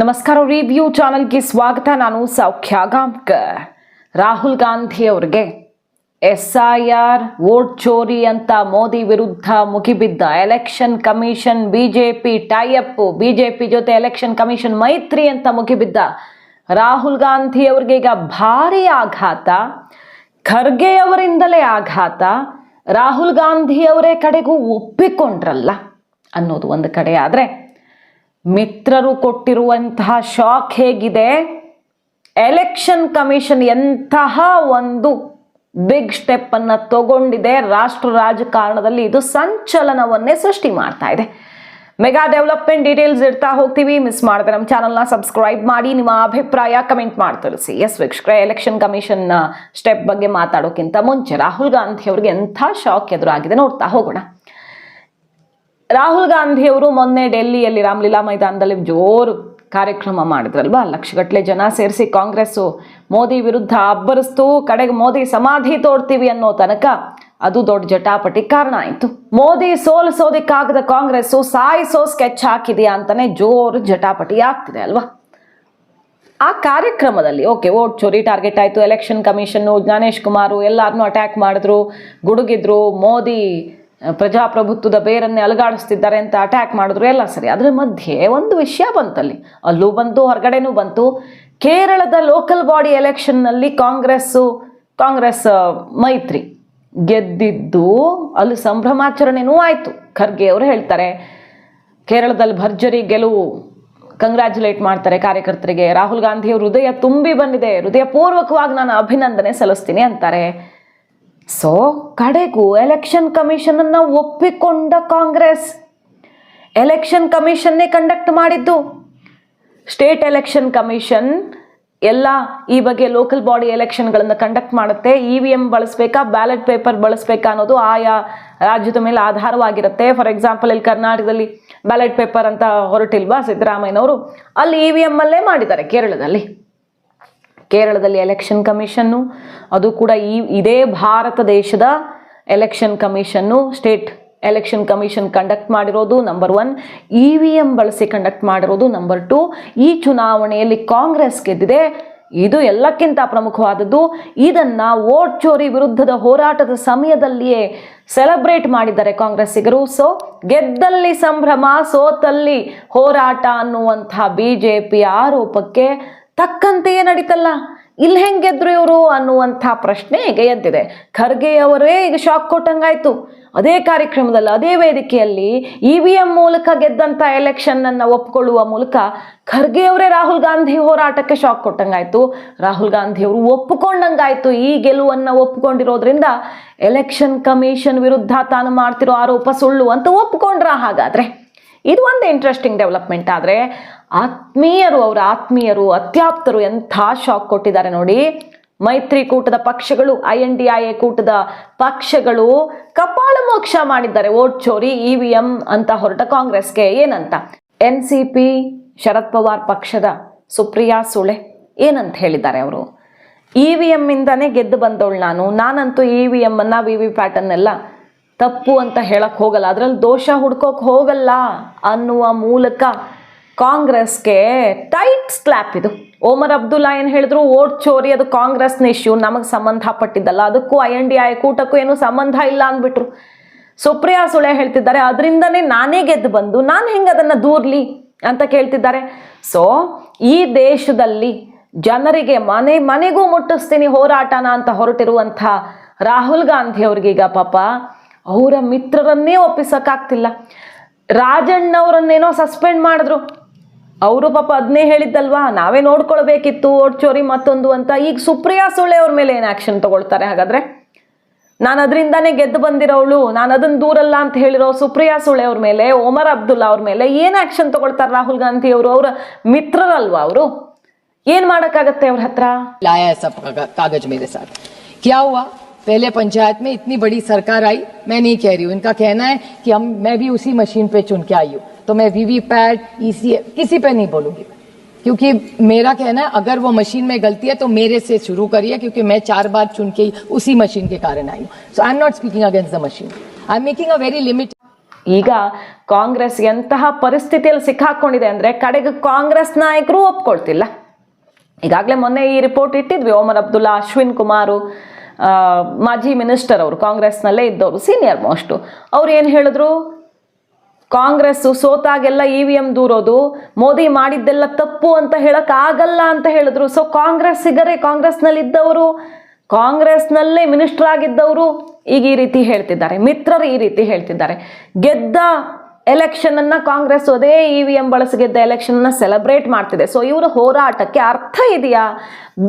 ನಮಸ್ಕಾರ ರಿವ್ಯೂ ಚಾನಲ್ಗೆ ಸ್ವಾಗತ. ನಾನು ಸೌಖ್ಯ ಗಾಂವ್ಕರ್ ರಾಹುಲ್ ಗಾಂಧಿ ಅವರಿಗೆ ಎಸ್ ಐ ಆರ್ ಓಟ್ ಚೋರಿ ಅಂತ ಮೋದಿ ವಿರುದ್ಧ ಮುಗಿಬಿದ್ದ election commission, BJP tie up BJP ಜೊತೆ ಎಲೆಕ್ಷನ್ ಕಮಿಷನ್ ಮೈತ್ರಿ ಅಂತ ಮುಗಿಬಿದ್ದ ರಾಹುಲ್ ಗಾಂಧಿ ಅವರಿಗೆ ಈಗ ಭಾರಿ ಆಘಾತ, ಖರ್ಗೆ ಅವರಿಂದಲೇ ಆಘಾತ. ರಾಹುಲ್ ಗಾಂಧಿ ಅವರೇ ಕಡೆಗೂ ಒಪ್ಪಿಕೊಂಡ್ರಲ್ಲ ಅನ್ನೋದು ಒಂದು ಕಡೆ. ಆದರೆ ಮಿತ್ರರು ಕೊಟ್ಟಿರುವಂತಹ ಶಾಕ್ ಹೇಗಿದೆ? ಎಲೆಕ್ಷನ್ ಕಮಿಷನ್ ಎಂತಹ ಒಂದು ಬಿಗ್ ಸ್ಟೆಪ್ ಅನ್ನ ತಗೊಂಡಿದೆ. ರಾಷ್ಟ್ರ ರಾಜಕಾರಣದಲ್ಲಿ ಇದು ಸಂಚಲನವನ್ನೇ ಸೃಷ್ಟಿ ಮಾಡ್ತಾ ಇದೆ. ಮೆಗಾ ಡೆವಲಪ್ಮೆಂಟ್ ಡೀಟೇಲ್ಸ್ ಇಡ್ತಾ ಹೋಗ್ತೀವಿ. ಮಿಸ್ ಮಾಡಿದ್ರೆ ನಮ್ಮ ಚಾನಲ್ನ ಸಬ್ಸ್ಕ್ರೈಬ್ ಮಾಡಿ. ನಿಮ್ಮ ಅಭಿಪ್ರಾಯ ಕಮೆಂಟ್ ಮಾಡಿ ತಿಳಿಸಿ. ಎಸ್ ವೀಕ್ಷಕರೇ, ಎಲೆಕ್ಷನ್ ಕಮಿಷನ್ ಸ್ಟೆಪ್ ಬಗ್ಗೆ ಮಾತಾಡೋಕ್ಕಿಂತ ಮುಂಚೆ ರಾಹುಲ್ ಗಾಂಧಿ ಅವರಿಗೆ ಎಂಥ ಶಾಕ್ ಎದುರಾಗಿದೆ ನೋಡ್ತಾ ಹೋಗೋಣ. ರಾಹುಲ್ ಗಾಂಧಿ ಅವರು ಮೊನ್ನೆ ಡೆಲ್ಲಿಯಲ್ಲಿ ರಾಮ್ಲೀಲಾ ಮೈದಾನದಲ್ಲಿ ಜೋರು ಕಾರ್ಯಕ್ರಮ ಮಾಡಿದ್ರಲ್ವಾ? ಲಕ್ಷಗಟ್ಟಲೆ ಜನ ಸೇರಿಸಿ ಕಾಂಗ್ರೆಸ್ಸು ಮೋದಿ ವಿರುದ್ಧ ಅಬ್ಬರಿಸ್ತು. ಕಡೆಗೆ ಮೋದಿ ಸಮಾಧಿ ತೋಡ್ತೀವಿ ಅನ್ನೋ ತನಕ ಅದು ದೊಡ್ಡ ಜಟಾಪಟಿ ಕಾರಣ ಆಯಿತು. ಮೋದಿ ಸೋಲಿಸೋದಕ್ಕಾಗದ ಕಾಂಗ್ರೆಸ್ಸು ಸಾಯಿಸೋ ಸ್ಕೆಚ್ ಹಾಕಿದೆಯಾ ಅಂತಾನೆ ಜೋರು ಜಟಾಪಟಿ ಆಗ್ತಿದೆ ಅಲ್ವಾ? ಆ ಕಾರ್ಯಕ್ರಮದಲ್ಲಿ, ಓಕೆ ಓಟ್ ಚೋರಿ ಟಾರ್ಗೆಟ್ ಆಯಿತು. ಎಲೆಕ್ಷನ್ ಕಮಿಷನ್ನು ಜ್ಞಾನೇಶ್ ಕುಮಾರು ಎಲ್ಲರನ್ನೂ ಅಟ್ಯಾಕ್ ಮಾಡಿದ್ರು, ಗುಡುಗಿದ್ರು. ಮೋದಿ ಪ್ರಜಾಪ್ರಭುತ್ವದ ಬೇರನ್ನೇ ಅಲುಗಾಡಿಸ್ತಿದ್ದಾರೆ ಅಂತ ಅಟ್ಯಾಕ್ ಮಾಡಿದ್ರು ಎಲ್ಲ ಸರಿ. ಅದರ ಮಧ್ಯೆ ಒಂದು ವಿಷಯ ಬಂತಲ್ಲಿ. ಅಲ್ಲೂ ಬಂತು, ಹೊರಗಡೆನೂ ಬಂತು. ಕೇರಳದ ಲೋಕಲ್ ಬಾಡಿ ಎಲೆಕ್ಷನ್ನಲ್ಲಿ ಕಾಂಗ್ರೆಸ್ಸು ಕಾಂಗ್ರೆಸ್ ಮೈತ್ರಿ ಗೆದ್ದಿದ್ದು ಅಲ್ಲಿ ಸಂಭ್ರಮಾಚರಣೆನೂ ಆಯಿತು. ಖರ್ಗೆ ಅವರು ಹೇಳ್ತಾರೆ, ಕೇರಳದಲ್ಲಿ ಭರ್ಜರಿ ಗೆಲುವು ಕಂಗ್ರ್ಯಾಚುಲೇಟ್ ಮಾಡ್ತಾರೆ ಕಾರ್ಯಕರ್ತರಿಗೆ. ರಾಹುಲ್ ಗಾಂಧಿ ಅವ್ರ ಹೃದಯ ತುಂಬಿ ಬಂದಿದೆ. ಹೃದಯಪೂರ್ವಕವಾಗಿ ನಾನು ಅಭಿನಂದನೆ ಸಲ್ಲಿಸ್ತೀನಿ ಅಂತಾರೆ. ಸೊ ಕಡೆಗೂ ಎಲೆಕ್ಷನ್ ಕಮಿಷನ್ ಅನ್ನ ಒಪ್ಪಿಕೊಂಡ ಕಾಂಗ್ರೆಸ್. ಎಲೆಕ್ಷನ್ ಕಮಿಷನ್ನೇ ಕಂಡಕ್ಟ್ ಮಾಡಿದ್ದು. ಸ್ಟೇಟ್ ಎಲೆಕ್ಷನ್ ಕಮಿಷನ್ ಎಲ್ಲ ಈ ಬಗ್ಗೆ ಲೋಕಲ್ ಬಾಡಿ ಎಲೆಕ್ಷನ್ಗಳನ್ನು ಕಂಡಕ್ಟ್ ಮಾಡುತ್ತೆ. ಇ ವಿ ಎಂ ಬಳಸಬೇಕಾ ಬ್ಯಾಲೆಟ್ ಪೇಪರ್ ಬಳಸಬೇಕಾ ಅನ್ನೋದು ಆಯಾ ರಾಜ್ಯದ ಮೇಲೆ ಆಧಾರವಾಗಿರುತ್ತೆ. ಫಾರ್ ಎಕ್ಸಾಂಪಲ್ ಇಲ್ಲಿ ಕರ್ನಾಟಕದಲ್ಲಿ ಬ್ಯಾಲೆಟ್ ಪೇಪರ್ ಅಂತ ಹೊರಟಿಲ್ವಾ ಸಿದ್ದರಾಮಯ್ಯನವರು? ಅಲ್ಲಿ ಇ ವಿ ಎಮ್ಮಲ್ಲೇ ಮಾಡಿದ್ದಾರೆ ಕೇರಳದಲ್ಲಿ. ಕೇರಳದಲ್ಲಿ ಎಲೆಕ್ಷನ್ ಕಮಿಷನ್ನು ಅದು ಕೂಡ ಈ, ಇದೇ ಭಾರತ ದೇಶದ election commission state election commission conduct ಮಾಡಿರೋದು number one E V M ಬಳಸಿ ಕಂಡಕ್ಟ್ ಮಾಡಿರೋದು ನಂಬರ್ ಟು ಈ ಚುನಾವಣೆಯಲ್ಲಿ ಕಾಂಗ್ರೆಸ್ ಗೆದ್ದಿದೆ. ಇದು ಎಲ್ಲಕ್ಕಿಂತ ಪ್ರಮುಖವಾದದ್ದು. ಇದನ್ನ ವೋಟ್ ಚೋರಿ ವಿರುದ್ಧದ ಹೋರಾಟದ ಸಮಯದಲ್ಲಿಯೇ ಸೆಲೆಬ್ರೇಟ್ ಮಾಡಿದ್ದಾರೆ ಕಾಂಗ್ರೆಸ್ಸಿಗರು. ಸೊ ಗೆದ್ದಲ್ಲಿ ಸಂಭ್ರಮ, ಸೋತಲ್ಲಿ ಹೋರಾಟ ಅನ್ನುವಂತಹ ಬಿಜೆಪಿ ಆರೋಪಕ್ಕೆ ತಕ್ಕಂತೆಯೇ ನಡೀತಲ್ಲ. ಇಲ್ಲಿ ಹೆಂಗೆ ಗೆದ್ರು ಇವರು ಅನ್ನುವಂಥ ಪ್ರಶ್ನೆ ಈಗ ಎದ್ದಿದೆ. ಖರ್ಗೆಯವರೇ ಈಗ ಶಾಕ್ ಕೊಟ್ಟಂಗಾಯ್ತು. ಅದೇ ಕಾರ್ಯಕ್ರಮದಲ್ಲಿ, ಅದೇ ವೇದಿಕೆಯಲ್ಲಿ ಇ ವಿ ಎಂ ಮೂಲಕ ಗೆದ್ದಂಥ ಎಲೆಕ್ಷನ್ ಅನ್ನ ಒಪ್ಕೊಳ್ಳುವ ಮೂಲಕ ಖರ್ಗೆಯವರೇ ರಾಹುಲ್ ಗಾಂಧಿ ಹೋರಾಟಕ್ಕೆ ಶಾಕ್ ಕೊಟ್ಟಂಗಾಯ್ತು. ರಾಹುಲ್ ಗಾಂಧಿಯವರು ಒಪ್ಪಿಕೊಂಡಂಗಾಯ್ತು. ಈ ಗೆಲುವನ್ನ ಒಪ್ಪಿಕೊಂಡಿರೋದ್ರಿಂದ ಎಲೆಕ್ಷನ್ ಕಮಿಷನ್ ವಿರುದ್ಧ ತಾನು ಮಾಡ್ತಿರೋ ಆರೋಪ ಸುಳ್ಳು ಅಂತ ಒಪ್ಪಿಕೊಂಡ್ರ ಹಾಗಾದ್ರೆ? ಇದು ಒಂದು ಇಂಟ್ರೆಸ್ಟಿಂಗ್ ಡೆವಲಪ್ಮೆಂಟ್ ಆದರೆ ಆತ್ಮೀಯರು, ಅವರ ಆತ್ಮೀಯರು ಅತ್ಯಾಪ್ತರು ಎಂಥ ಶಾಕ್ ಕೊಟ್ಟಿದ್ದಾರೆ ನೋಡಿ. ಮೈತ್ರಿಕೂಟದ ಪಕ್ಷಗಳು I N D I A ಕೂಟದ ಪಕ್ಷಗಳು ಕಪಾಳ ಮೋಕ್ಷ ಮಾಡಿದ್ದಾರೆ. ಓಟ್ ಚೋರಿ ಇ ವಿ ಎಂ ಅಂತ ಹೊರಟ ಕಾಂಗ್ರೆಸ್ಗೆ ಏನಂತ? N C P Sharad Pawar ಪಕ್ಷದ ಸುಪ್ರಿಯಾ ಸುಳೆ ಏನಂತ ಹೇಳಿದ್ದಾರೆ ಅವರು? ಇ ವಿ ಎಮ್ಮಿಂದನೇ ಗೆದ್ದು ಬಂದವಳು ನಾನು. ನಾನಂತೂ ಇ ವಿ ಎಮ್ಮನ್ನು ವಿ ವಿ ಪ್ಯಾಟರ್ನೆಲ್ಲ ತಪ್ಪು ಅಂತ ಹೇಳಕ್ಕೆ ಹೋಗಲ್ಲ. ಅದರಲ್ಲಿ ದೋಷ ಹುಡ್ಕೋಕ್ ಹೋಗಲ್ಲ ಅನ್ನುವ ಮೂಲಕ ಕಾಂಗ್ರೆಸ್ಗೆ ಟೈಟ್ ಸ್ಲ್ಯಾಪ್ ಇದು. ಓಮರ್ ಅಬ್ದುಲ್ಲಾ ಏನು ಹೇಳಿದ್ರು? ಓಟ್ ಚೋರಿ ಅದು ಕಾಂಗ್ರೆಸ್ನ ಇಶ್ಯೂ ನಮಗೆ ಸಂಬಂಧಪಟ್ಟಿದ್ದಲ್ಲ ಅದಕ್ಕೂ ಐ ಎನ್ ಡಿ ಐ ಕೂಟಕ್ಕೂ ಏನೂ ಸಂಬಂಧ ಇಲ್ಲ ಅಂದ್ಬಿಟ್ರು. ಸುಪ್ರಿಯಾ ಸುಳೆ ಹೇಳ್ತಿದ್ದಾರೆ. ಅದರಿಂದನೇ ನಾನೇ ಗೆದ್ದು ಬಂದು ನಾನು ಹೆಂಗೆ ಅದನ್ನು ದೂರ್ಲಿ ಅಂತ ಕೇಳ್ತಿದ್ದಾರೆ. ಸೊ ಈ ದೇಶದಲ್ಲಿ ಜನರಿಗೆ ಮನೆ, ಮನೆಗೂ ಮುಟ್ಟಿಸ್ತೀನಿ ಹೋರಾಟನ ಅಂತ ಹೊರಟಿರುವಂಥ ರಾಹುಲ್ ಗಾಂಧಿ ಅವ್ರಿಗೀಗ ಪಾಪ ಅವರ ಮಿತ್ರರನ್ನೇ ಒಪ್ಪಿಸೋಕ್ಕಾಗ್ತಿಲ್ಲ. ರಾಜಣ್ಣವರನ್ನೇನೋ ಸಸ್ಪೆಂಡ್ ಮಾಡಿದ್ರು. ಅವರು ಪಾಪ ಅದನ್ನೇ ಹೇಳಿದ್ದಲ್ವಾ? ನಾವೇ ನೋಡ್ಕೊಳ್ಬೇಕಿತ್ತು ಚೋರಿ ಮತ್ತೊಂದು ಅಂತ. ಈಗ ಸುಪ್ರಿಯಾ ಸುಳ್ಳೆ ಅವ್ರ ಮೇಲೆ ಏನು ಆ್ಯಕ್ಷನ್ ತಗೊಳ್ತಾರೆ ಹಾಗಾದರೆ? ನಾನು ಅದರಿಂದಾನೇ ಗೆದ್ದು ಬಂದಿರೋವಳು. ನಾನು ಅದನ್ನು ದೂರಲ್ಲ ಅಂತ ಹೇಳಿರೋ ಸುಪ್ರಿಯಾ ಸುಳೆ ಅವ್ರ ಮೇಲೆ, ಒಮರ್ ಅಬ್ದುಲ್ಲಾ ಅವ್ರ ಮೇಲೆ ಏನು ಆ್ಯಕ್ಷನ್ ತಗೊಳ್ತಾರೆ ರಾಹುಲ್ ಗಾಂಧಿ ಅವರು? ಅವರ ಮಿತ್ರರಲ್ವಾ ಅವರು? ಏನು ಮಾಡೋಕ್ಕಾಗತ್ತೆ ಅವ್ರ ಹತ್ರ? ಲಾಯ ಕಾಗಜ್ ಮೇಲೆ ಸಾರ್. ಯಾವ पहले पंचायत में इतनी बड़ी सरकार आई मैं नहीं कह रही हूँ इनका कहना है कि हम मैं भी उसी मशीन पे चुन के आई हूँ तो मैं वीवीपैट ईसी किसी पे नहीं बोलूंगी क्योंकि मेरा कहना है अगर वो मशीन में गलती है तो मेरे से शुरू करिए क्योंकि मैं चार बार चुन के ही उसी मशीन के कारण आई हूँ so I am not speaking against the machine I am making a very limit ಈಗ ಕಾಂಗ್ರೆಸ್ ಎಂತಹ ಪರಿಸ್ಥಿತಿಯಲ್ಲಿ ಸಿಕ್ಕಾಕೊಂಡಿದೆ ಅಂದರೆ ಕಡೆಗೆ ಕಾಂಗ್ರೆಸ್ ನಾಯಕರು ಒಪ್ಕೊಳ್ತಿಲ್ಲ ಈಗಾಗಲೇ ಮೊನ್ನೆ ಈ ರಿಪೋರ್ಟ್ ಇಟ್ಟಿದ್ವಿ ಓಮರ್ ಅಬ್ದುಲ್ಲಾ ಅಶ್ವಿನ್ ಕುಮಾರು ಆ, ಮಾಜಿ ಮಿನಿಸ್ಟರ್ ಅವರು, ಕಾಂಗ್ರೆಸ್ನಲ್ಲೇ ಇದ್ದವರು, ಸೀನಿಯರ್ ಮೋಸ್ಟು, ಅವ್ರು ಏನು ಹೇಳಿದ್ರು? ಕಾಂಗ್ರೆಸ್ ಸೋತಾಗೆಲ್ಲ ಇ ವಿ ಎಂ ದೂರೋದು, ಮೋದಿ ಮಾಡಿದ್ದೆಲ್ಲ ತಪ್ಪು ಅಂತ ಹೇಳೋಕ್ಕಾಗಲ್ಲ ಅಂತ ಹೇಳಿದ್ರು. ಸೊ ಕಾಂಗ್ರೆಸ್ಸಿಗರೇ ಕಾಂಗ್ರೆಸ್ನಲ್ಲಿ ಇದ್ದವರು ಕಾಂಗ್ರೆಸ್ನಲ್ಲೇ ಮಿನಿಸ್ಟರ್ ಆಗಿದ್ದವರು ಈಗ ಈ ರೀತಿ ಹೇಳ್ತಿದ್ದಾರೆ, ಮಿತ್ರರು ಈ ರೀತಿ ಹೇಳ್ತಿದ್ದಾರೆ. ಗೆದ್ದ ಎಲೆಕ್ಷನನ್ನು ಕಾಂಗ್ರೆಸ್ ಅದೇ ಇ ವಿ ಎಂ ಬಳಸಿ ಗೆದ್ದ ಎಲೆಕ್ಷನ್ ಅನ್ನ ಸೆಲೆಬ್ರೇಟ್ ಮಾಡ್ತಿದೆ. ಸೊ ಇವರ ಹೋರಾಟಕ್ಕೆ ಅರ್ಥ ಇದೆಯಾ?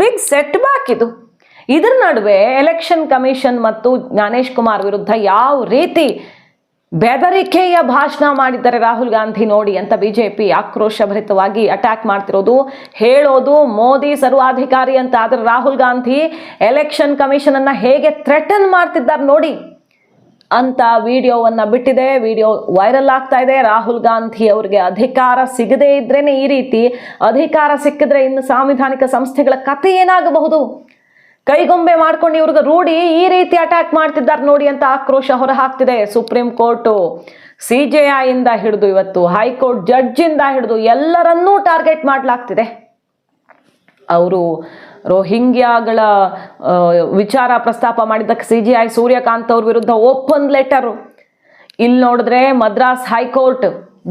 ಬಿಗ್ ಸೆಟ್ ಬ್ಯಾಕ್ ಇದು ಇದರ ನಡುವೆ ಎಲೆಕ್ಷನ್ ಕಮಿಷನ್ ಮತ್ತು ಜ್ಞಾನೇಶ್ ಕುಮಾರ್ ವಿರುದ್ಧ ಯಾವ ರೀತಿ ಬೆದರಿಕೆಯ ಭಾಷಣ ಮಾಡಿದ್ದಾರೆ ರಾಹುಲ್ ಗಾಂಧಿ ನೋಡಿ ಅಂತ ಬಿಜೆಪಿ ಆಕ್ರೋಶಭರಿತವಾಗಿ ಅಟ್ಯಾಕ್ ಮಾಡ್ತಿರೋದು, ಹೇಳೋದು, ಮೋದಿ ಸರ್ವಾಧಿಕಾರಿ ಅಂತ. ಆದರೆ ರಾಹುಲ್ ಗಾಂಧಿ ಎಲೆಕ್ಷನ್ ಕಮಿಷನ್ ಅನ್ನ ಹೇಗೆ ಥ್ರೆಟನ್ ಮಾಡ್ತಿದ್ದಾರೆ ನೋಡಿ ಅಂತ ವಿಡಿಯೋವನ್ನು ಬಿಟ್ಟಿದೆ. ವಿಡಿಯೋ ವೈರಲ್ ಆಗ್ತಾ ಇದೆ. ರಾಹುಲ್ ಗಾಂಧಿ ಅವರಿಗೆ ಅಧಿಕಾರ ಸಿಗದೇ ಇದ್ರೇನೆ ಈ ರೀತಿ. ಅಧಿಕಾರ ಸಿಕ್ಕಿದ್ರೆ ಇನ್ನು ಸಾಂವಿಧಾನಿಕ ಸಂಸ್ಥೆಗಳ ಕಥೆ ಏನಾಗಬಹುದು? ಕೈಗೊಂಬೆ ಮಾಡ್ಕೊಂಡು ಇವ್ರಿಗೆ ರೂಢಿ ಈ ರೀತಿ ಅಟ್ಯಾಕ್ ಮಾಡ್ತಿದ್ದಾರೆ ನೋಡಿ ಅಂತ ಆಕ್ರೋಶ ಹೊರ ಹಾಕ್ತಿದೆ ಸುಪ್ರೀಂ ಕೋರ್ಟು. ಸಿ ಜೆ ಇಂದ ಹಿಡಿದು ಇವತ್ತು ಹೈಕೋರ್ಟ್ ಜಡ್ಜಿಂದ ಹಿಡಿದು ಎಲ್ಲರನ್ನೂ ಟಾರ್ಗೆಟ್ ಮಾಡಲಾಗ್ತಿದೆ. ಅವರು ರೋಹಿಂಗ್ಯಾಗಳ ವಿಚಾರ ಪ್ರಸ್ತಾಪ ಮಾಡಿದ್ದಕ್ಕೆ ಸಿ ಜಿ ಐ ಸೂರ್ಯಕಾಂತ್ ಅವ್ರ ವಿರುದ್ಧ ಓಪನ್ ಲೆಟರು ಇಲ್ಲಿ ನೋಡಿದ್ರೆ ಮದ್ರಾಸ್ ಹೈಕೋರ್ಟ್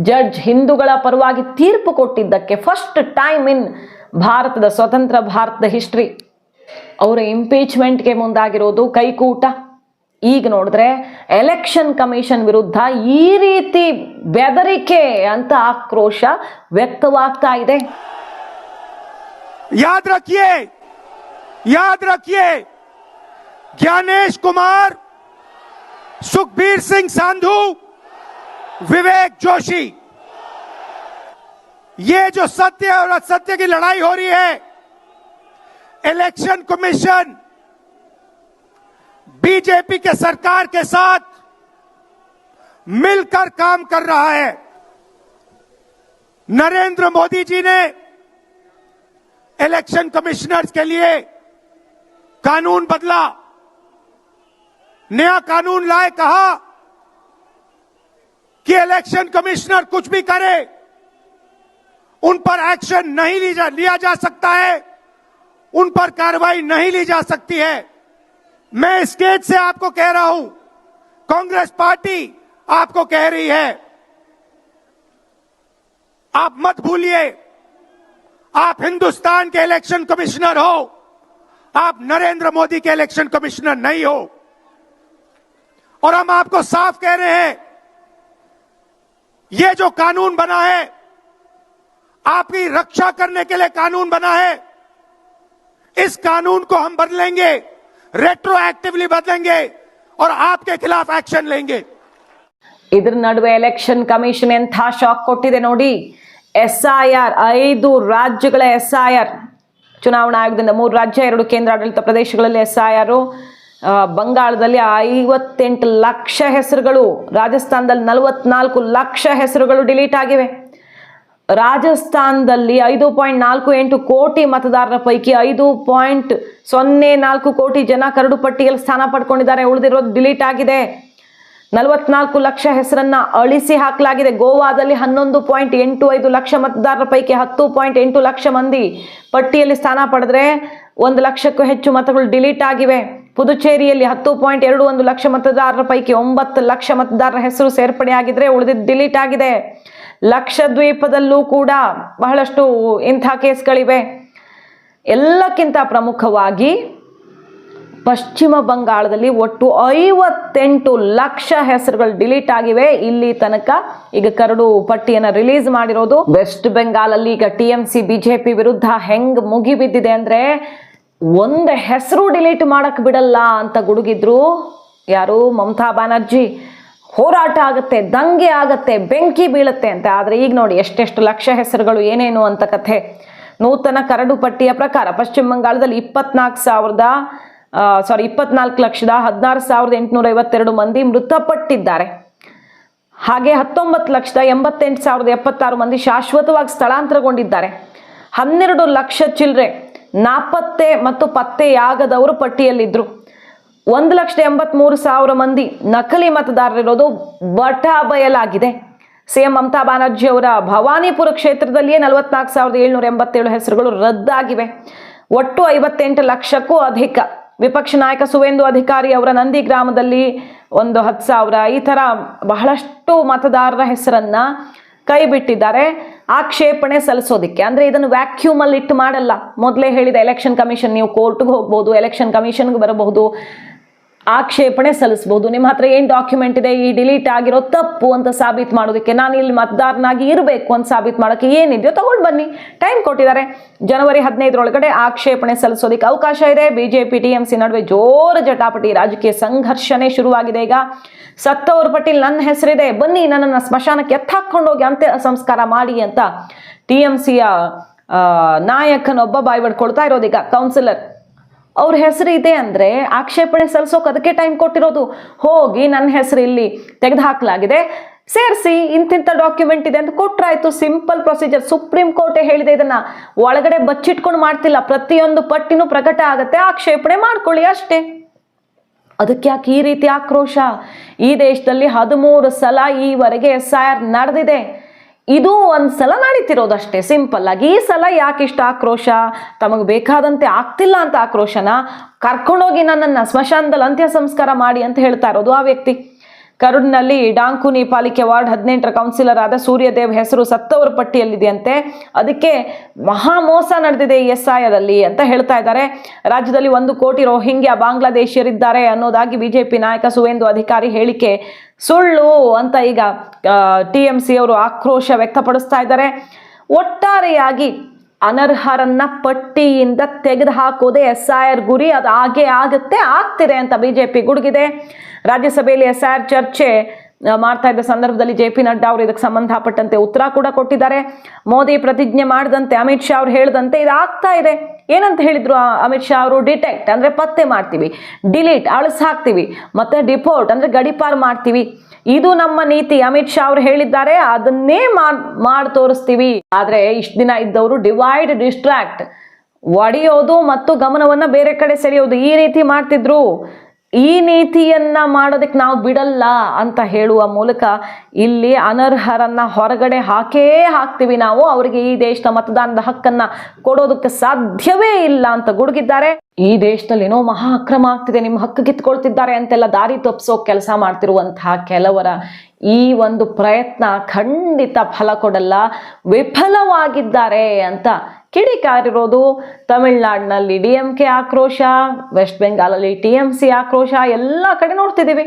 ಜಡ್ಜ್ ಹಿಂದೂಗಳ ಪರವಾಗಿ ತೀರ್ಪು ಕೊಟ್ಟಿದ್ದಕ್ಕೆ ಫಸ್ಟ್ ಟೈಮ್ ಇನ್ ಭಾರತದ ಸ್ವತಂತ್ರ ಭಾರತದ ಹಿಸ್ಟ್ರಿ ಅವರ ಇಂಪೀಚ್ಮೆಂಟ್ಗೆ ಮುಂದಾಗಿರೋದು ಕೈಕೂಟ ಈಗ ನೋಡಿದ್ರೆ ಎಲೆಕ್ಷನ್ ಕಮಿಷನ್ ವಿರುದ್ಧ ಈ ರೀತಿ ಬೆದರಿಕೆ ಅಂತ ಆಕ್ರೋಶ ವ್ಯಕ್ತವಾಗ್ತಾ ಇದೆ याद रखिए याद रखिए ज्ञानेश कुमार सुखबीर सिंह सांधू विवेक जोशी ये जो सत्य और असत्य की लड़ाई हो रही है इलेक्शन कमीशन बीजेपी के सरकार के साथ मिलकर काम कर रहा है। नरेंद्र मोदी जी ने इलेक्शन कमिश्नर्स के लिए कानून बदला, नया कानून लाए, कहा कि इलेक्शन कमिश्नर कुछ भी करे, उन पर एक्शन नहीं लिया जा सकता है। उन पर कार्रवाई नहीं ली जा सकती है। मैं स्टेज से आपको कह रहा हूँ, कांग्रेस पार्टी आपको कह रही है। आप मत भूलिए, आप हिंदुस्तान के इलेक्शन कमिश्नर हो, आप नरेंद्र मोदी के इलेक्शन कमिश्नर नहीं हो। और हम आपको साफ़ कह रहे हैं, ये जो कानून बना है, आपकी रक्षा करने के लिए कानून बना है इस कानून को हम बदलेंगे रेट्रोएक्टिवली बदलेंगे और आपके खिलाफ एक्शन लेंगे ಇದ್ರ ನಡುವೆ ಎಲೆಕ್ಷನ್ ಕಮಿಷನ್ ಎಂಥ ಶಾಕ್ ಕೊಟ್ಟಿದೆ ನೋಡಿ ಎಸ್ ಐ ಆರ್ ಐದು ರಾಜ್ಯಗಳ ಎಸ್ ಐ ಆರ್ ಚುನಾವಣಾ ಆಯೋಗದಿಂದ ಮೂರು ರಾಜ್ಯ ಎರಡು ಕೇಂದ್ರಾಡಳಿತ ಪ್ರದೇಶಗಳಲ್ಲಿ ಎಸ್ ಐ ಆರ್ ಬಂಗಾಳದಲ್ಲಿ ಐವತ್ತೆಂಟು ಲಕ್ಷ ಹೆಸರುಗಳು ರಾಜಸ್ಥಾನದಲ್ಲಿ ನಲವತ್ನಾಲ್ಕು ಲಕ್ಷ ಹೆಸರುಗಳು ಡಿಲೀಟ್ ಆಗಿವೆ ರಾಜಸ್ಥಾನದಲ್ಲಿ ಐದು ಪಾಯಿಂಟ್ ನಾಲ್ಕು ಎಂಟು ಕೋಟಿ ಮತದಾರರ ಪೈಕಿ ಐದು ಪಾಯಿಂಟ್ ಸೊನ್ನೆ ನಾಲ್ಕು ಕೋಟಿ ಜನ ಕರಡು ಪಟ್ಟಿಯಲ್ಲಿ ಸ್ಥಾನ ಪಡ್ಕೊಂಡಿದ್ದಾರೆ. ಉಳಿದಿರೋದು ಡಿಲೀಟ್ ಆಗಿದೆ. ನಲವತ್ನಾಲ್ಕು ಲಕ್ಷ ಹೆಸರನ್ನ ಅಳಿಸಿ ಹಾಕಲಾಗಿದೆ. ಗೋವಾದಲ್ಲಿ ಹನ್ನೊಂದು ಪಾಯಿಂಟ್ ಎಂಟು ಐದು ಲಕ್ಷ ಮತದಾರರ ಪೈಕಿ ಹತ್ತು ಪಾಯಿಂಟ್ ಎಂಟು ಲಕ್ಷ ಮಂದಿ ಪಟ್ಟಿಯಲ್ಲಿ ಸ್ಥಾನ ಪಡೆದ್ರೆ ಒಂದು ಲಕ್ಷಕ್ಕೂ ಹೆಚ್ಚು ಮತಗಳು ಡಿಲೀಟ್ ಆಗಿವೆ. ಪುದುಚೇರಿಯಲ್ಲಿ ಹತ್ತು ಪಾಯಿಂಟ್ ಎರಡು ಒಂದು ಲಕ್ಷ ಮತದಾರರ ಪೈಕಿ ಒಂಬತ್ತು ಲಕ್ಷ ಮತದಾರರ ಹೆಸರು ಸೇರ್ಪಡೆಯಾಗಿದ್ರೆ ಉಳಿದಿದ್ದು ಡಿಲೀಟ್ ಆಗಿದೆ. ಲಕ್ಷದ್ವೀಪದಲ್ಲೂ ಕೂಡ ಬಹಳಷ್ಟು ಇಂಥ ಕೇಸ್ಗಳಿವೆ. ಎಲ್ಲಕ್ಕಿಂತ ಪ್ರಮುಖವಾಗಿ ಪಶ್ಚಿಮ ಬಂಗಾಳದಲ್ಲಿ ಒಟ್ಟು ಐವತ್ತೆಂಟು ಲಕ್ಷ ಹೆಸರುಗಳು ಡಿಲೀಟ್ ಆಗಿವೆ. ಇಲ್ಲಿ ತನಕ ಈಗ ಕರಡು ಪಟ್ಟಿಯನ್ನು ರಿಲೀಸ್ ಮಾಡಿರೋದು. ವೆಸ್ಟ್ ಬೆಂಗಾಲಲ್ಲಿ ಈಗ ಟಿ ಎಂ ಸಿ ಬಿಜೆಪಿ ವಿರುದ್ಧ ಹೆಂಗ್ ಮುಗಿಬಿದ್ದಿದೆ ಅಂದ್ರೆ ಒಂದು ಹೆಸರು ಡಿಲೀಟ್ ಮಾಡಕ್ ಬಿಡಲ್ಲ ಅಂತ ಗುಡುಗಿದ್ರು ಯಾರು ಮಮತಾ ಬ್ಯಾನರ್ಜಿ. ಹೋರಾಟ ಆಗುತ್ತೆ, ದಂಗೆ ಆಗತ್ತೆ, ಬೆಂಕಿ ಬೀಳುತ್ತೆ ಅಂತ. ಆದರೆ ಈಗ ನೋಡಿ ಎಷ್ಟೆಷ್ಟು ಲಕ್ಷ ಹೆಸರುಗಳು ಏನೇನು ಅಂತ ಕಥೆ. ನೂತನ ಕರಡು ಪಟ್ಟಿಯ ಪ್ರಕಾರ ಪಶ್ಚಿಮ ಬಂಗಾಳದಲ್ಲಿ ಇಪ್ಪತ್ನಾಲ್ಕು ಸಾವಿರದ ಸಾರಿ ಇಪ್ಪತ್ನಾಲ್ಕು ಲಕ್ಷದ ಹದಿನಾರು ಸಾವಿರದ ಎಂಟುನೂರ ಐವತ್ತೆರಡು ಮಂದಿ ಮೃತಪಟ್ಟಿದ್ದಾರೆ. ಹಾಗೆ ಹತ್ತೊಂಬತ್ತು ಲಕ್ಷದ ಎಂಬತ್ತೆಂಟು ಸಾವಿರದ ಎಪ್ಪತ್ತಾರು ಮಂದಿ ಶಾಶ್ವತವಾಗಿ ಸ್ಥಳಾಂತರಗೊಂಡಿದ್ದಾರೆ. ಹನ್ನೆರಡು ಲಕ್ಷ ಚಿಲ್ಲರೆ ನಾಪತ್ತೆ ಮತ್ತು ಪತ್ತೆಯಾಗದವರು ಪಟ್ಟಿಯಲ್ಲಿದ್ದರು ಒಂದು ಲಕ್ಷದ ಎಂಬತ್ಮೂರು ಸಾವಿರ ಮಂದಿ ನಕಲಿ ಮತದಾರರಿರೋದು ಬಟಾ ಬಯಲಾಗಿದೆ. ಸಿಎಂ ಮಮತಾ ಬ್ಯಾನರ್ಜಿ ಅವರ ಭವಾನಿಪುರ ಕ್ಷೇತ್ರದಲ್ಲಿಯೇ ನಲವತ್ನಾಲ್ಕು ಸಾವಿರದ ಏಳ್ನೂರ ಎಂಬತ್ತೇಳು ಹೆಸರುಗಳು ರದ್ದಾಗಿವೆ. ಒಟ್ಟು ಐವತ್ತೆಂಟು ಲಕ್ಷಕ್ಕೂ ಅಧಿಕ. ವಿಪಕ್ಷ ನಾಯಕ ಸುವೇಂದು ಅಧಿಕಾರಿ ಅವರ ನಂದಿ ಗ್ರಾಮದಲ್ಲಿ ಒಂದು ಹತ್ತು ಸಾವಿರ. ಈ ಥರ ಬಹಳಷ್ಟು ಮತದಾರರ ಹೆಸರನ್ನ ಕೈ ಬಿಟ್ಟಿದ್ದಾರೆ ಆಕ್ಷೇಪಣೆ ಸಲ್ಲಿಸೋದಿಕ್ಕೆ. ಅಂದರೆ ಇದನ್ನು ವ್ಯಾಕ್ಯೂಮಲ್ಲಿ ಇಟ್ಟು ಮಾಡಲ್ಲ. ಮೊದಲೇ ಹೇಳಿದ ಎಲೆಕ್ಷನ್ ಕಮಿಷನ್, ನೀವು ಕೋರ್ಟ್ಗೆ ಹೋಗ್ಬೋದು, ಎಲೆಕ್ಷನ್ ಕಮಿಷನ್ಗೆ ಬರಬಹುದು. ಆಕ್ಷೇಪಣೆ ಸಲ್ಲಿಸಬಹುದು. ನಿಮ್ಮ ಹತ್ರ ಏನು ಡಾಕ್ಯುಮೆಂಟ್ ಇದೆ? ಈ ಡಿಲೀಟ್ ಆಗಿರೋ ತಪ್ಪು ಅಂತ ಸಾಬೀತು ಮಾಡೋದಕ್ಕೆ ನಾನು ಇಲ್ಲಿ ಮತದಾರನಾಗಿ ಇರಬೇಕು ಅಂತ ಸಾಬೀತು ಮಾಡೋಕೆ ಏನಿದೆಯೋ ತಗೊಂಡು ಬನ್ನಿ. ಟೈಮ್ ಕೊಟ್ಟಿದ್ದಾರೆ. ಜನವರಿ ಹದಿನೈದರೊಳಗಡೆ ಆಕ್ಷೇಪಣೆ ಸಲ್ಲಿಸೋದಕ್ಕೆ ಅವಕಾಶ ಇದೆ. ಬಿಜೆಪಿ, ಟಿಎಂಸಿ ನಡುವೆ ಜೋರು ಜಟಾಪಟಿ ರಾಜಕೀಯ ಸಂಘರ್ಷನೆ ಶುರುವಾಗಿದೆ ಈಗ. ಸತ್ತವ್ರ ಪಟೀಲ್ ನನ್ನ ಹೆಸರಿದೆ. ಬನ್ನಿ ನನ್ನನ್ನು ಸ್ಮಶಾನಕ್ಕೆ ಎತ್ತಾಕೊಂಡು ಹೋಗಿ ಅಂತ್ಯ ಸಂಸ್ಕಾರ ಮಾಡಿ ಅಂತ ಟಿಎಂಸಿಯ ನಾಯಕನೊಬ್ಬ ಬಾಯಿ ಬಡ್ಕೊಳ್ತಾ ಇರೋದೀಗ ಕೌನ್ಸಿಲರ್ ಅವ್ರ ಹೆಸರು ಇದೆ ಅಂದ್ರೆ ಆಕ್ಷೇಪಣೆ ಸಲ್ಲಿಸೋಕೆ ಅದಕ್ಕೆ ಟೈಮ್ ಕೊಟ್ಟಿರೋದು. ಹೋಗಿ ನನ್ನ ಹೆಸರು ಇಲ್ಲಿ ತೆಗೆದು ಹಾಕಲಾಗಿದೆ ಸೇರಿಸಿ ಇಂತಿಂಥ ಡಾಕ್ಯುಮೆಂಟ್ ಇದೆ ಅಂತ ಕೊಟ್ರಾಯ್ತು. ಸಿಂಪಲ್ ಪ್ರೊಸೀಜರ್ ಸುಪ್ರೀಂ ಕೋರ್ಟೇ ಹೇಳಿದೆ ಇದನ್ನ. ಒಳಗಡೆ ಬಚ್ಚಿಟ್ಕೊಂಡು ಮಾಡ್ತಿಲ್ಲ. ಪ್ರತಿಯೊಂದು ಪಟ್ಟಿನೂ ಪ್ರಕಟ ಆಗುತ್ತೆ. ಆಕ್ಷೇಪಣೆ ಮಾಡ್ಕೊಳ್ಳಿ ಅಷ್ಟೇ. ಅದಕ್ಕೆ ಯಾಕೆ ಈ ರೀತಿ ಆಕ್ರೋಶ? ಈ ದೇಶದಲ್ಲಿ ಹದಿಮೂರು ಸಲ ಈವರೆಗೆ ಎಸ್ ನಡೆದಿದೆ. ಇದು ಒಂದು ಸಲ ನಡೀತಿರೋದಷ್ಟೇ ಸಿಂಪಲ್ ಆಗಿ. ಈ ಸಲ ಯಾಕೆ ಇಷ್ಟ ಆಕ್ರೋಶ? ತಮಗೆ ಬೇಕಾದಂತೆ ಆಗ್ತಿಲ್ಲ ಅಂತ ಆಕ್ರೋಶನ? ಕರ್ಕೊಂಡೋಗಿ ನನ್ನನ್ನು ಸ್ಮಶಾನದಲ್ಲಿ ಅಂತ್ಯ ಸಂಸ್ಕಾರ ಮಾಡಿ ಅಂತ ಹೇಳ್ತಾ ಇರೋದು ಆ ವ್ಯಕ್ತಿ. ಕರುಡ್ನಲ್ಲಿ ಡಾಂಕುನಿ ಪಾಲಿಕೆ ವಾರ್ಡ್ ಹದಿನೆಂಟರ ಕೌನ್ಸಿಲರ್ ಆದ ಸೂರ್ಯದೇವ್ ಹೆಸರು ಸತ್ತವರ ಪಟ್ಟಿಯಲ್ಲಿದೆಯಂತೆ. ಅದಕ್ಕೆ ಮಹಾ ಮೋಸ ನಡೆದಿದೆ ಎಸ್ ಐದಲ್ಲಿ ಅಂತ ಹೇಳ್ತಾ ಇದ್ದಾರೆ. ರಾಜ್ಯದಲ್ಲಿ ಒಂದು ಕೋಟಿ ರೋಹಿಂಗ್ಯಾ ಬಾಂಗ್ಲಾದೇಶಿಯರಿದ್ದಾರೆ ಅನ್ನೋದಾಗಿ ಬಿಜೆಪಿ ನಾಯಕ ಸುವೇಂದು ಅಧಿಕಾರಿ ಹೇಳಿಕೆ ಸುಳ್ಳು ಅಂತ ಈಗ ಟಿ ಎಂ ಸಿ ಅವರು ಆಕ್ರೋಶ ವ್ಯಕ್ತಪಡಿಸ್ತಾ ಇದ್ದಾರೆ. ಒಟ್ಟಾರೆಯಾಗಿ ಅನರ್ಹರನ್ನ ಪಟ್ಟಿಯಿಂದ ತೆಗೆದು ಹಾಕೋದೇ ಎಸ್ ಐ ಆರ್ ಗುರಿ, ಅದು ಹಾಗೆ ಆಗುತ್ತೆ, ಆಗ್ತಿದೆ ಅಂತ ಬಿಜೆಪಿ ಗುಡುಗಿದೆ. ರಾಜ್ಯಸಭೆಯಲ್ಲಿ ಎಸ್ಆರ್ ಆರ್ ಚರ್ಚೆ ಮಾಡ್ತಾ ಇದ್ದ ಸಂದರ್ಭದಲ್ಲಿ ಜೆ ಪಿ ನಡ್ಡಾ ಅವರು ಇದಕ್ಕೆ ಸಂಬಂಧಪಟ್ಟಂತೆ ಉತ್ತರ ಕೂಡ ಕೊಟ್ಟಿದ್ದಾರೆ. ಮೋದಿ ಪ್ರತಿಜ್ಞೆ ಮಾಡಿದಂತೆ ಅಮಿತ್ ಶಾ ಅವರು ಹೇಳಿದಂತೆ ಇದಾಗ್ತಾ ಇದೆ. ಏನಂತ ಹೇಳಿದ್ರು ಅಮಿತ್ ಶಾ ಅವರು? ಡಿಟೆಕ್ಟ್ ಅಂದ್ರೆ ಪತ್ತೆ ಮಾಡ್ತೀವಿ, ಡಿಲೀಟ್, ಅಳಿಸ್ ಹಾಕ್ತೀವಿ, ಮತ್ತೆ ಡಿಪೋರ್ಟ್ ಅಂದ್ರೆ ಗಡಿಪಾರು ಮಾಡ್ತೀವಿ. ಇದು ನಮ್ಮ ನೀತಿ, ಅಮಿತ್ ಶಾ ಅವರು ಹೇಳಿದ್ದಾರೆ, ಅದನ್ನೇ ಮಾಡಿ ತೋರಿಸ್ತೀವಿ. ಆದರೆ ಇಷ್ಟ ದಿನ ಇದ್ದವರು ಡಿವೈಡ್, ಡಿಸ್ಟ್ರಾಕ್ಟ್, ಒಡೆಯೋದು ಮತ್ತು ಗಮನವನ್ನ ಬೇರೆ ಕಡೆ ಸೆಳೆಯೋದು ಈ ರೀತಿ ಮಾಡ್ತಿದ್ರು. ಈ ನೀತಿಯನ್ನ ಮಾಡೋದಕ್ಕೆ ನಾವು ಬಿಡಲ್ಲ ಅಂತ ಹೇಳುವ ಮೂಲಕ ಇಲ್ಲಿ ಅನರ್ಹರನ್ನ ಹೊರಗಡೆ ಹಾಕೇ ಹಾಕ್ತೀವಿ ನಾವು. ಅವರಿಗೆ ಈ ದೇಶದ ಮತದಾನದ ಹಕ್ಕನ್ನ ಕೊಡೋದಕ್ಕೆ ಸಾಧ್ಯವೇ ಇಲ್ಲ ಅಂತ ಗುಡುಗಿದ್ದಾರೆ. ಈ ದೇಶದಲ್ಲಿ ಏನೋ ಮಹಾ ಅಕ್ರಮ ಆಗ್ತಿದೆ ನಿಮ್ಮ ಹಕ್ಕು ಕಿತ್ಕೊಳ್ತಿದ್ದಾರೆ ಅಂತೆಲ್ಲ ದಾರಿ ತಪ್ಸೋ ಕೆಲಸ ಮಾಡ್ತಿರುವಂತಹ ಕೆಲವರ ಈ ಒಂದು ಪ್ರಯತ್ನ ಖಂಡಿತ ಫಲ ಕೊಡಲ್ಲ, ವಿಫಲವಾಗಿದ್ದಾರೆ ಅಂತ ಕಿಡಿಕಾರಿರೋದು. ತಮಿಳ್ನಾಡಿನಲ್ಲಿ ಡಿ ಎಂ ಕೆ ಆಕ್ರೋಶ, ವೆಸ್ಟ್ ಬೆಂಗಾಲಲ್ಲಿ ಟಿ ಎಂ ಸಿ ಆಕ್ರೋಶ, ಎಲ್ಲ ಕಡೆ ನೋಡ್ತಿದ್ದೀವಿ.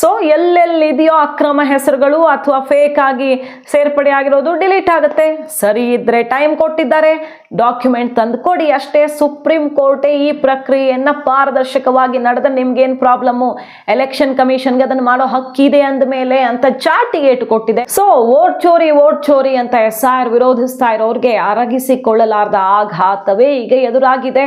ಸೊ ಎಲ್ಲೆಲ್ಲಿದೆಯೋ ಅಕ್ರಮ ಹೆಸರುಗಳು ಅಥವಾ ಫೇಕ್ ಆಗಿ ಸೇರ್ಪಡೆ ಆಗಿರೋದು ಡಿಲೀಟ್ ಆಗುತ್ತೆ. ಸರಿ ಇದ್ರೆ ಟೈಮ್ ಕೊಟ್ಟಿದ್ದಾರೆ. ಡಾಕ್ಯುಮೆಂಟ್ ತಂದು ಕೊಡಿ ಅಷ್ಟೇ. ಸುಪ್ರೀಂ ಕೋರ್ಟ್ ಈ ಪ್ರಕ್ರಿಯೆಯನ್ನ ಪಾರದರ್ಶಕವಾಗಿ ನಡೆದ ನಿಮ್ಗೇನು ಪ್ರಾಬ್ಲಮ್ಮು ಎಲೆಕ್ಷನ್ ಕಮಿಷನ್ಗೆ ಅದನ್ನು ಮಾಡೋ ಹಕ್ಕಿದೆ ಅಂದ ಮೇಲೆ ಅಂತ ಚಾಟಿಗೆ ಇಟ್ಟು ಕೊಟ್ಟಿದೆ. ಸೊ ಓಟ್ ಚೋರಿ ವೋಟ್ ಚೋರಿ ಅಂತ ಎಸ್ ಆರ್ ವಿರೋಧಿಸ್ತಾ ಇರೋರಿಗೆ ಅರಗಿಸಿಕೊಳ್ಳಲಾರದ ಆಘಾತವೇ ಈಗ ಎದುರಾಗಿದೆ.